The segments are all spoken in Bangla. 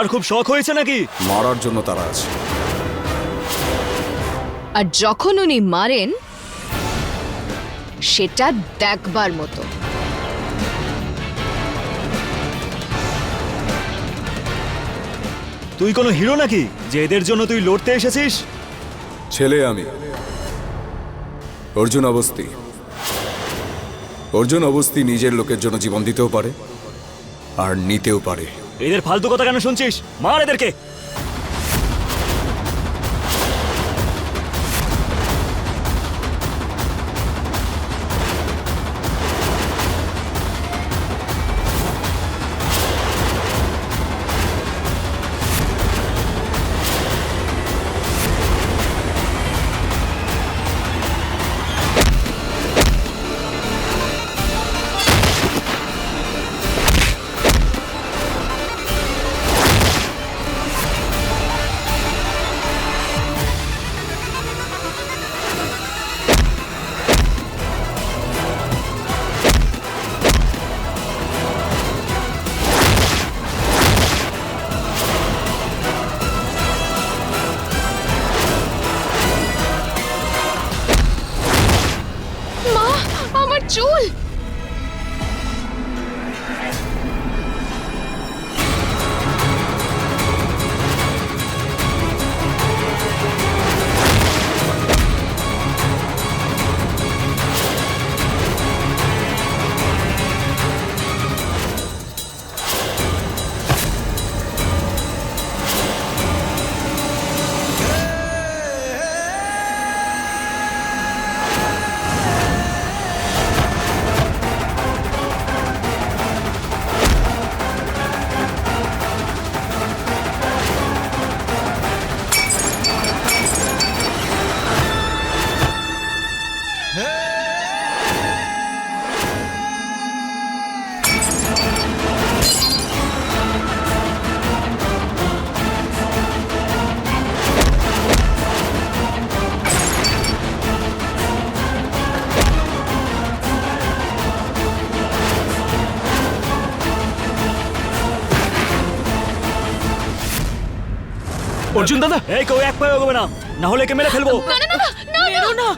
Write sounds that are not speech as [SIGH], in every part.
মরার খুব শখ হয়েছে নাকি? মারার জন্য তারা আছে। আর যখন উনি মারেন সেটা দেখবার মতো। তুই কোনো হিরো নাকি? যে এদের জন্য তুই লড়তে এসেছিস? ছেলে আমি। অর্জুন অবস্থি। অর্জুন অবস্থি নিজের লোকের জন্য জীবন দিতেও পারে আর নিতেও পারে। এদের ফালতু কথা কেন শুনছিস? মার এদেরকে! অর্জুন দাদা। এই কেউ এক পায়ে এগোবে না। না হলে একে মেরে ফেলব। না না না না না না।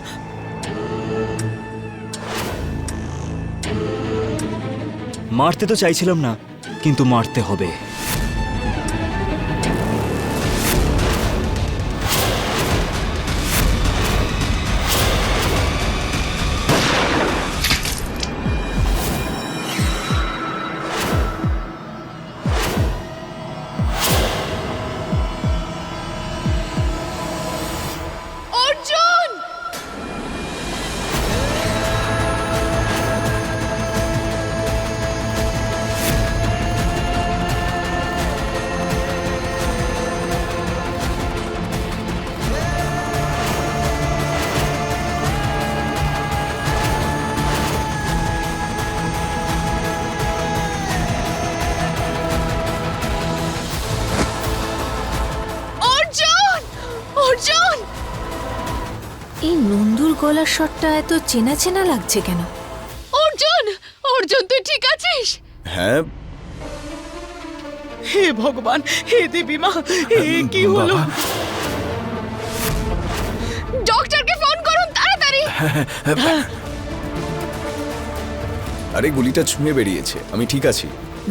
মারতে তো চাইছিলাম না কিন্তু মারতে হবে। স্বরটা এত চেনা চেনা লাগছে কেন? অর্জুন! অর্জুন তুই ঠিক আছিস? হ্যাঁ। হে ভগবান হে দেবী মা এ কি হলো? ডক্টরকে ফোন করুন তাড়াতাড়ি। আরে গুলিটা ছুঁয়ে বেরিয়েছে। আমি ঠিক আছি।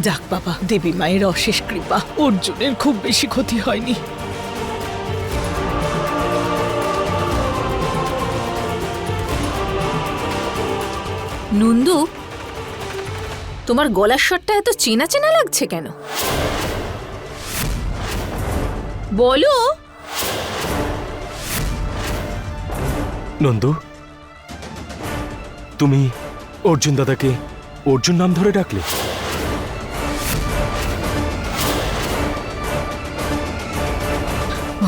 যাক বাবা দেবী মায়ের অশেষ কৃপা অর্জুনের খুব বেশি ক্ষতি হয়নি। নন্দু তোমার গলার স্বরটা এত চেনা চেনা লাগছে কেন? বলো। নন্দু তুমি অর্জুন দাদাকে অর্জুন নাম ধরে ডাকলে?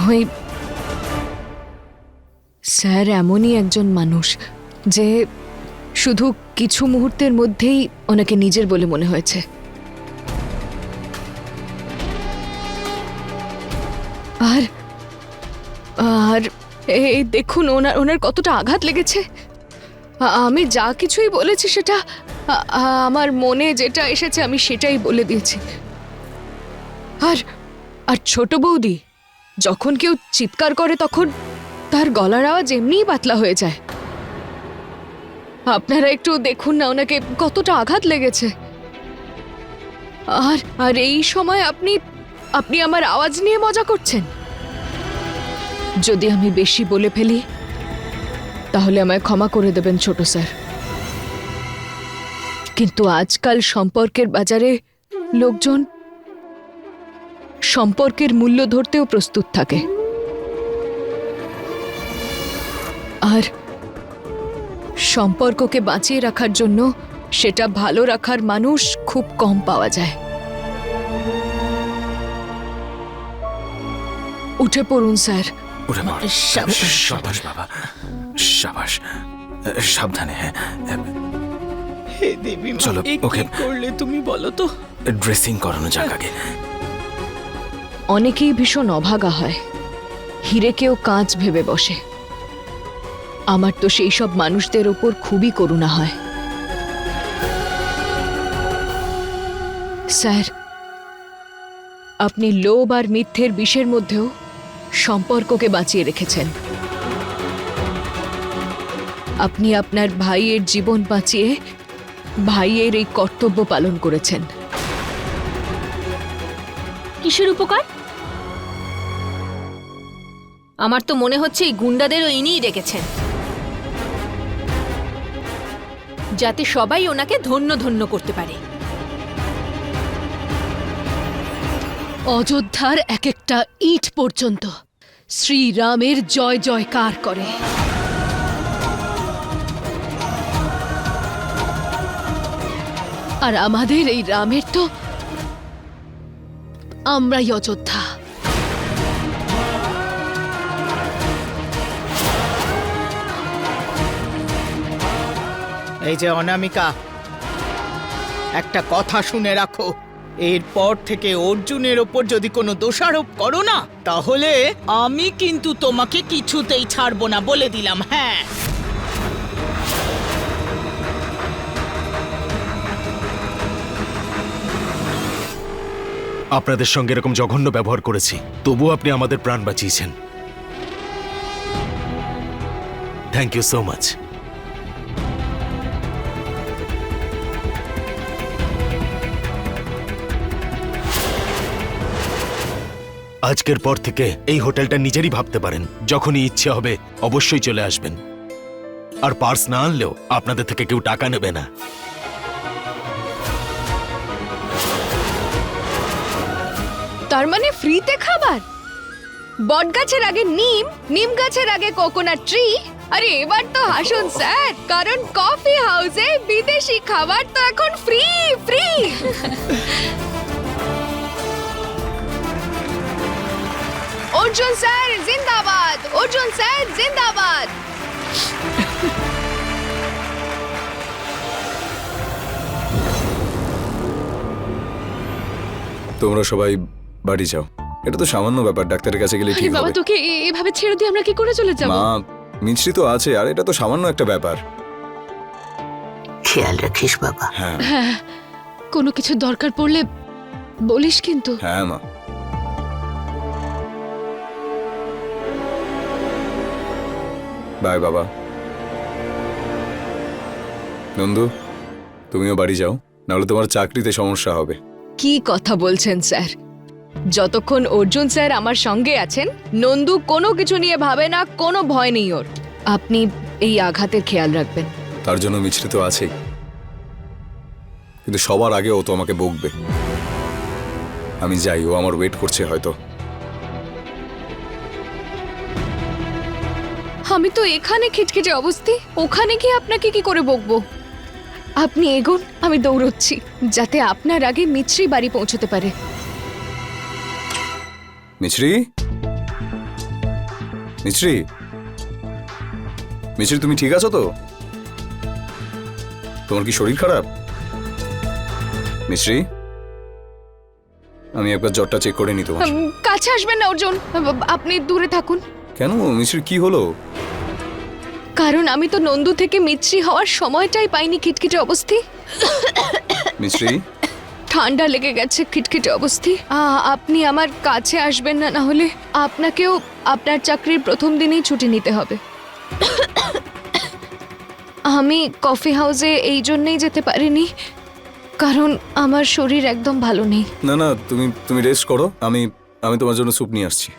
ওই স্যার এমনই একজন মানুষ যে শুধু কিছু মুহূর্তের মধ্যেই ওনাকে নিজের বলে মনে হয়েছে। আর আর এই দেখুন, ওনার ওনার কতটা আঘাত লেগেছে। আমি যা কিছুই বলেছি সেটা আমার মনে যেটা এসেছে আমি সেটাই বলে দিয়েছি। আর আর ছোট বৌদি, যখন কেউ চিৎকার করে তখন তার গলার আওয়াজ এমনিই পাতলা হয়ে যায়। আপনারা একটু দেখুন না, ওনাকে কতটা আঘাত লেগেছে। আর আর এই সময় আপনি আপনি আমার আওয়াজ নিয়ে মজা করছেন? যদি আমি বেশি বলে ফেলি, তাহলে আমায় ক্ষমা করে দেবেন ছোট স্যার। কিন্তু আজকাল সম্পর্কের বাজারে লোকজন সম্পর্কের মূল্য ধরতেও প্রস্তুত থাকে। আর সম্পর্ককে বাঁচিয়ে রাখার জন্য সেটা ভালো রাখার মানুষ খুব কম পাওয়া যায়। উঠে পড়ুন স্যার। সাবাস বাবা। সাবাস। সাবধানে হ্যাঁ। হে দেবী চলো, ওকে। করলে তুমি বলো তো? ড্রেসিং করানো যাক আগে। অনেকেই ভীষণ অভাগা হয়। হিরেকেও কাঁচ ভেবে বসে। আমার তো সেই সব মানুষদের ওপর খুবই করুণা হয়। স্যার, আপনি লোভ আর মিথ্যের বিষের মধ্যেও সম্পর্ককে বাঁচিয়ে রেখেছেন। আপনি আপনার ভাইয়ের জীবন বাঁচিয়ে ভাইয়ের এই কর্তব্য পালন করেছেন। কিসের উপকার? আমার তো মনে হচ্ছে এই গুন্ডাদেরও ইনিই ডেকেছেন। যাতে সবাই ওনাকে ধন্য ধন্য করতে পারে। অযোধ্যার এক একটা ইট পর্যন্ত শ্রীরামের জয় জয়কার করে। আর আমাদের এই রামের তো আমরাই অযোধ্যা। এই যে অনামিকা, একটা কথা শুনে রাখো। এরপর থেকে অর্জুনের ওপর যদি কোনো দোষারোপ করো না, তাহলে আমি কিন্তু তোমাকে কিছুতেই ছাড়বো না বলে দিলাম হ্যাঁ। আপনাদের সঙ্গে এরকম জঘন্য ব্যবহার করেছি, তবুও আপনি আমাদের প্রাণ বাঁচিয়েছেন। থ্যাংক ইউ সো মাচ আজকের পর থেকে এই হোটেলটা নিজেরই ভাবতে পারেন। যখনই ইচ্ছে হবে, অবশ্যই চলে আসবেন। আর পার্স না আনলেও আপনাদের থেকে কেউ টাকা নেবে না। তার মানে ফ্রিতে খাবার? বট গাছের আগে নিম নিম গাছের আগে কোকোনাট ট্রি, আরে এবার তো হাসুন স্যার, কারণ কফি হাউসে বিদেশি খাবার তো এখন ফ্রি ফ্রি। অর্জুন স্যার জিন্দাবাদ অর্জুন স্যার জিন্দাবাদ তোমরা সবাই বাড়ি যাও। এটা তো সামান্য ব্যাপার ডাক্তারের কাছে গেলে ঠিক বাবা হবে। তোকে এ- এভাবে ছেড়ে দিয়ে আমরা কি করে চলে যাব? মা মিছরি তো আছে আর এটা তো সামান্য একটা ব্যাপার। খেয়াল রাখিস বাবা। হ্যাঁ। হ্যাঁ কোনো কিছু দরকার পড়লে বলিস কিন্তু। হ্যাঁ মা। বাই বাবা। নন্দু তুমিও বাড়ি যাও নাহলে তোমার চাকরিতে সমস্যা হবে। কি কথা বলছেন স্যার? যতক্ষণ অর্জুন স্যার আমার সঙ্গে আছেন নন্দু কোনো কিছু নিয়ে ভাবে না কোনো ভয় নেই ওর। আপনি এই আঘাতের খেয়াল রাখবেন। তার জন্য মিছরি তো আছেই। কিন্তু সবার আগে ও তো আমাকে বকবে। আমি যাই ও আমার ওয়েট করছে হয়তো। আমি তো এখানে খিটখিটে অবস্থি ওখানে গিয়ে আপনাকে কি করে বকবো? আপনি এগোন আমি দৌড়চ্ছি যাতে আপনার আগে মিছরি বাড়ি পৌঁছতে পারে। মিছরি? মিছরি? মিছরি তুমি ঠিক আছো তো? তোমার কি শরীর খারাপ? মিছরি? আমি একবার জ্বরটা চেক করে নিতে তোমার। কাছে আসবেন না অর্জুন আপনি দূরে থাকুন। কেন মিছরি কি হলো? কারণ আমি তো নন্দু থেকে মিছরি হওয়ার সময়টাই পাইনি খিটখিটে অবস্থি। মিছরি ঠান্ডা লেগে গেছে খিটখিটে অবস্থি। আ, আপনি আমার কাছে আসবেন না না হলে আপনাকেও আপনার চাকরির প্রথম দিনেই ছুটি নিতে হবে। আমি কফি হাউসে এই জন্যই যেতে পারিনি কারণ আমার শরীর একদম ভালো নেই। না না তুমি তুমি রেস্ট করো। আমি আমি তোমার জন্য স্যুপ নিয়ে আসছি।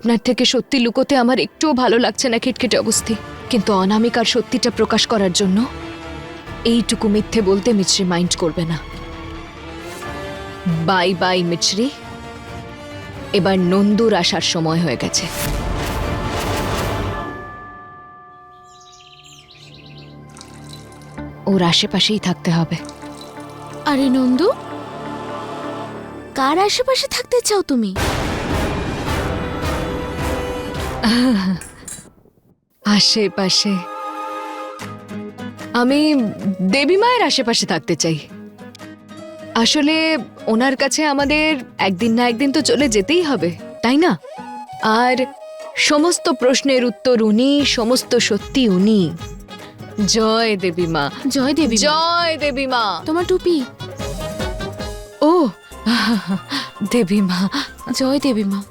আপনার থেকে সত্যি লুকোতে আমার একটুও ভালো লাগছে না খিটখিটে অবস্থি। কিন্তু অনামিকার সত্যিটা প্রকাশ করার জন্য এইটুকু মিথ্যে বলতে মিছরি মাইন্ড করবে না। বাই বাই মিছরি। এবার নন্দুর আসার সময় হয়ে গেছে। ওর আশেপাশেই থাকতে হবে। আরে নন্দু, কার আশেপাশে থাকতে চাও তুমি? [LAUGHS] আশেপাশে। আমি দেবী মায়ের আশেপাশে থাকতে চাই। আসলে ওনার কাছে আমাদের একদিন না একদিন তো চলে যেতেই হবে তাই না? আর সমস্ত প্রশ্নের উত্তর উনি সমস্ত সত্যি উনি। জয় দেবী মা। জয় দেবী জয় দেবী মা। তোমার টুপি। ও [LAUGHS] দেবী মা। জয় দেবী মা।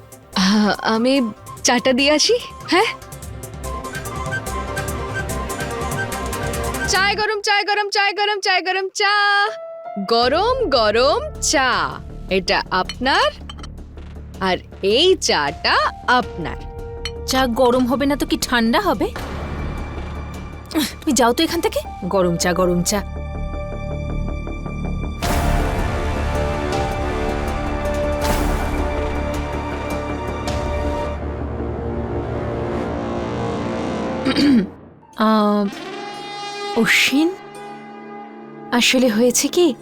আমি চাটা দিয়ে আসি হ্যাঁ? চায় গরম চায় গরম চায় গরম চায় গরম চা। গরম গরম চা। এটা আপনার আর এই চাটা আপনার। চা গরম হবে না তো কি ঠান্ডা হবে? তুমি যাও তো এখান থেকে। গরম চা গরম চা। [CLEARS THROAT] অশ্বিন? আসলে হয়েছে কি?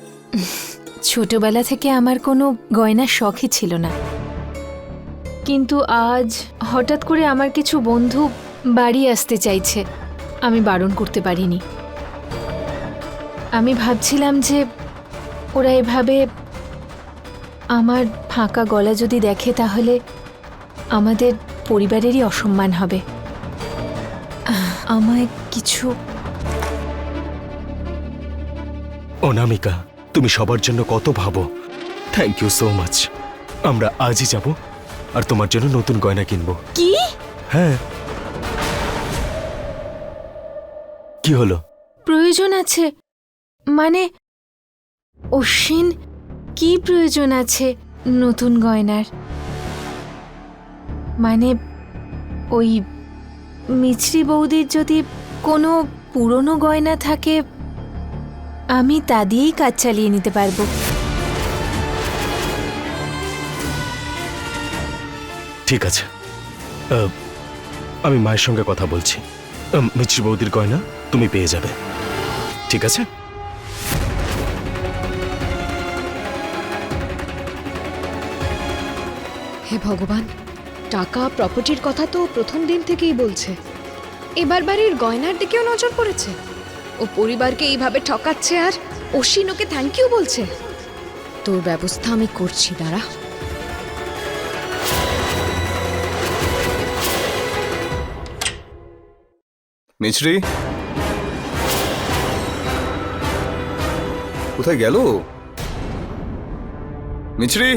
ছোটবেলা থেকে আমার কোনো গয়নার শখই ছিল না। কিন্তু আজ হঠাৎ করে আমার কিছু বন্ধু বাড়ি আসতে চাইছে। আমি বারণ করতে পারিনি। আমি ভাবছিলাম যে ওরা এভাবে আমার ফাঁকা গলা যদি দেখে তাহলে আমাদের পরিবারেরই অসম্মান হবে। আমায় কিছু অনামিকা তুমি সবার জন্য কত ভাবো। থ্যাংক ইউ সো মাচ আমরা আজই যাব আর তোমার জন্য নতুন গয়না কিনবো। কি? হ্যাঁ। কি হলো? প্রয়োজন আছে। মানে অশ্বিন কি প্রয়োজন আছে নতুন গয়নার? মানে ওই মিছরি বৌদির যদি কোনো পুরনো গয়না থাকে আমি তা দিয়েই কাজ চালিয়ে নিতে পারব। ঠিক আছে। আমি মায়ের সঙ্গে কথা বলছি। মিছরি বৌদির গয়না তুমি পেয়ে যাবে। ঠিক আছে? হে ভগবান টাকা প্রপার্টির কথা তো প্রথম দিন থেকেই বলছে। এবার বাড়ির গয়নার দিকেও নজর পড়েছে। ও পরিবারকে এইভাবে ঠকাচ্ছে আর অশ্বিন ওকে থ্যাংক ইউ বলছে। তোর ব্যবস্থা আমি করছি, দাঁড়া। মিছরি? কোথায় গেল? মিছরি?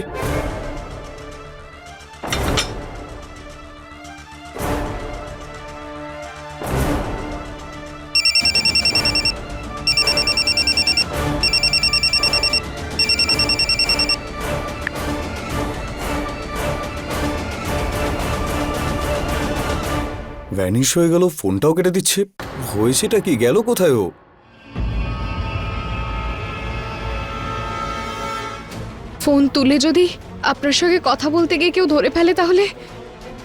ভ্যানিশ হয়ে গেল ফোনটাও কেটে দিচ্ছে। হয়েছেটা কি গেল কোথায় ও? ফোন তুলে যদি আপনার সঙ্গে কথা বলতে গিয়ে কেউ ধরে ফেলে তাহলে?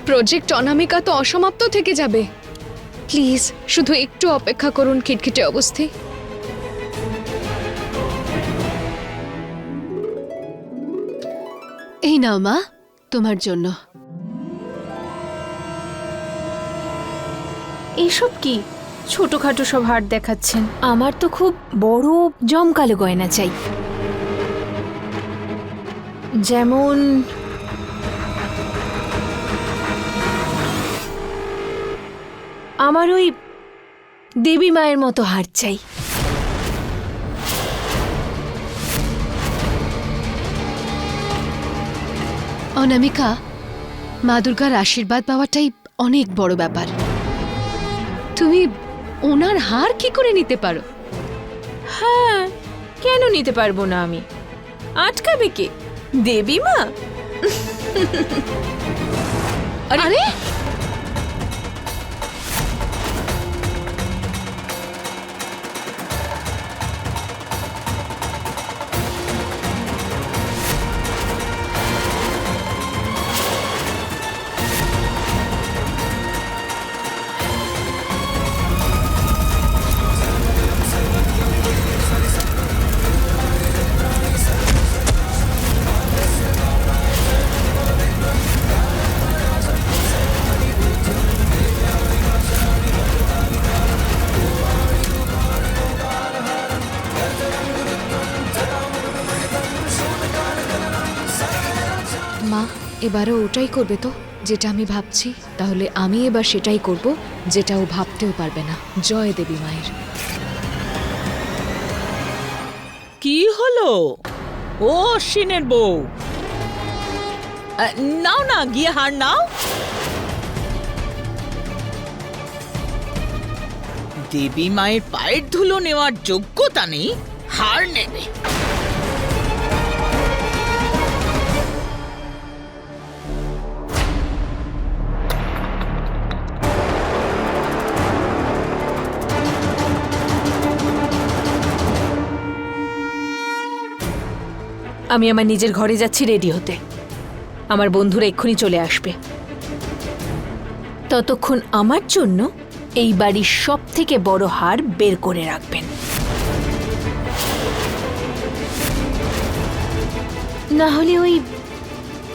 প্রজেক্ট অনামিকা তো অসমাপ্ত থেকে যাবে। প্লিজ শুধু একটু অপেক্ষা করুন খিটখিটে অবস্থায় এই নাও মা তোমার জন্য। এইসব কি? ছোটখাটো সব হাট দেখাচ্ছেন। আমার তো খুব বড় জমকালো গয়না চাই। যেমন আমার ওই দেবী মায়ের মতো হার চাই। অনামিকা, মা দুর্গার আশীর্বাদ পাওয়াটাই অনেক বড় ব্যাপার। তুমি ওনার হার কি করে নিতে পারো? হ্যাঁ কেন নিতে পারব না আমি? আটকাবে কে? দেবী মা? আরে এবারও ওটাই করবে তো? যেটা আমি ভাবছি, তাহলে আমি এবার সেটাই করব, যেটা ও ভাবতেও পারবে না। জয় দেবী মায়ের। কি হলো? ও অশ্বিনের বউ। নাও না, গিয়ে হার নাও। দেবী মায়ের পায়ের ধুলো নেওয়ার যোগ্যতা নেই, হার নেবে। আমি আমার নিজের ঘরে যাচ্ছি রেডি হতে। আমার বন্ধুরা এক্ষুনি চলে আসবে। ততক্ষণ আমার জন্য এই বাড়ির সব থেকে বড় হার বের করে রাখবেন। না হলে ওই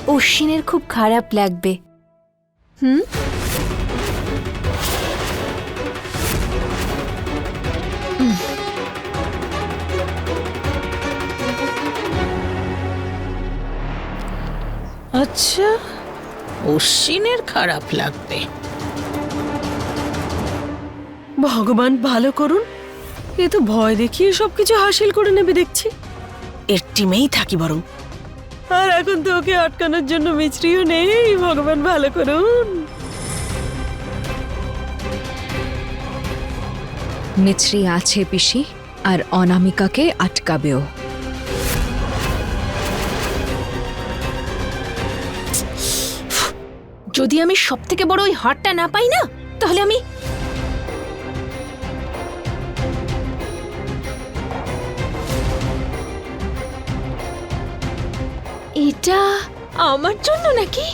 অশ্বিনের খুব খারাপ লাগবে। হুম? আচ্ছা অশ্বিনের খারাপ লাগবে। ভগবান ভালো করুন এ তো ভয় দেখিয়ে সবকিছু হাসিল করে নেবে দেখছি। এর টিমেই থাকি বরং। আর এখন তো ওকে আটকানোর জন্য মিছরিও নেই ভগবান ভালো করুন। মিছরি আছে পিসি আর অনামিকাকে আটকাবেও। যদি আমি সব থেকে বড় ওই হারটা না পাই না, তাহলে আমি এটা আমার জন্য নাকি?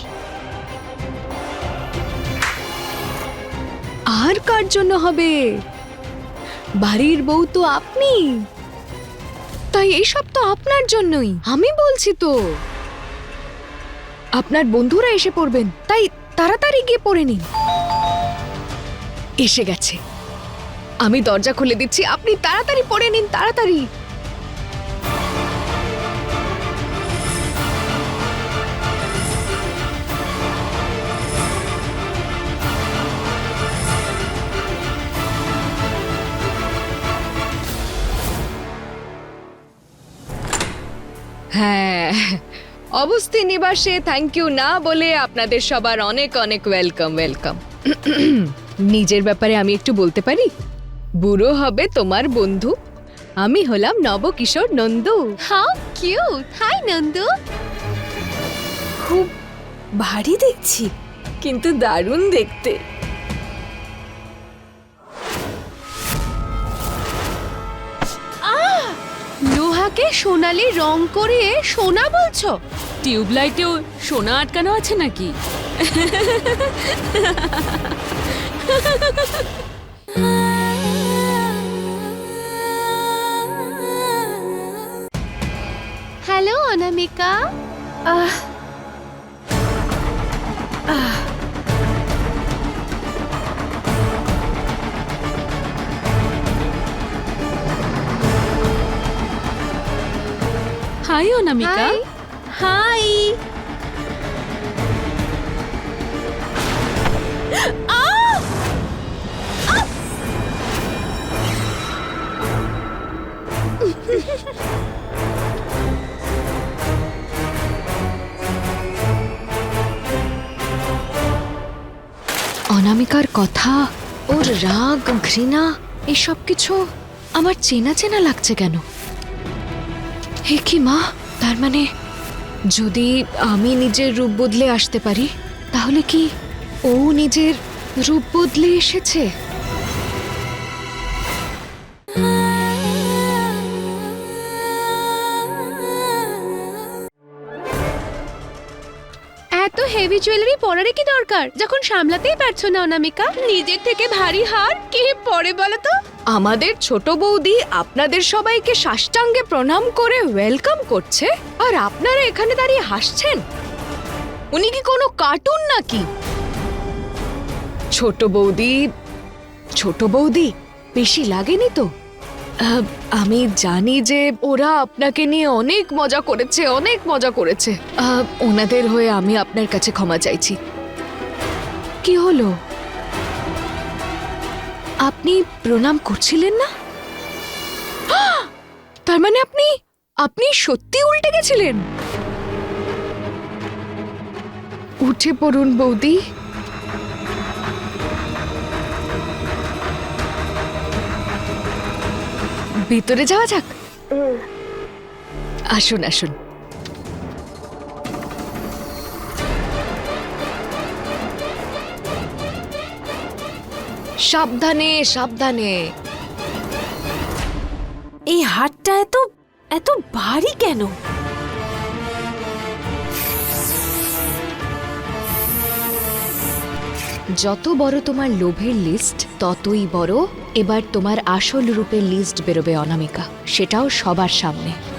আর কার জন্য হবে? বাড়ির বউ তো আপনি। তাই এইসব তো আপনার জন্যই। আমি বলছি তো। আপনার বন্ধুরা এসে পড়বেন, তাই তাড়াতাড়ি গিয়ে পড়ে নিন। এসে গেছে। আমি দরজা খুলে দিচ্ছি। আপনি তাড়াতাড়ি পড়ে নিন, তাড়াতাড়ি। অবস্থি নিবাসে থ্যাংক ইউ না বলে আপনাদের সবার অনেক অনেক ওয়েলকাম ওয়েলকাম [CLEARS THROAT] নিজের ব্যাপারে আমি একটু বলতে পারি? বুড়ো হবে তোমার বন্ধু। আমি হলাম Nabakishore Nandu. How cute hi Nandu. খুব ভারী দেখছি কিন্তু দারুণ দেখতে। লোহাকে সোনালি রং করে সোনা বলছো? টিউবলাইটেও সোনা আটকানো আছে নাকি? Hello Anamika. Ah. Hi Anamika. Hi oh! oh. [LAUGHS] অনামিকার কথা, ওর রাগ, ঘৃণা, এসব কিছু আমার চেনা চেনা লাগছে কেন? হে কি মা? তার মানে যদি আমি নিজের রূপ বদলে আসতে পারি তাহলে কি ও নিজের রূপ বদলে এসেছে? হেভি জুয়েলারি পরারই কি দরকার? যখন সামলাতেই পারছ না অনামিকা, নিজের থেকে ভারী হার কে পরে বলো তো আমাদের ছোট বৌদি আপনাদের সবাইকে সাষ্টাঙ্গে প্রণাম করে ওয়েলকাম করছে, আর আপনারা এখানে দাঁড়িয়ে হাসছেন? উনি কি কোনো কার্টুন নাকি? ছোট বৌদি ছোট বৌদি, বেশি লাগেনি তো? আমি জানি যে ওরা আপনাকে নিয়ে অনেক মজা করেছে, অনেক মজা করেছে। ওনাদের হয়ে আমি আপনার কাছে ক্ষমা চাইছি। কি হলো? আপনি প্রণাম করছিলেন না! তার মানে আপনি আপনি সত্যি উল্টে গেছিলেন? উঠে পড়ুন বৌদি। ভিতরে যাওয়া যাক? আসুন আসুন। সাবধানে সাবধানে। এই হাটটা এত এত ভারী কেন? যত বড় তোমার লোভের লিস্ট ততই বড়। এবার তোমার আসল রূপের লিস্ট বেরোবে অনামিকা। সেটাও সবার সামনে।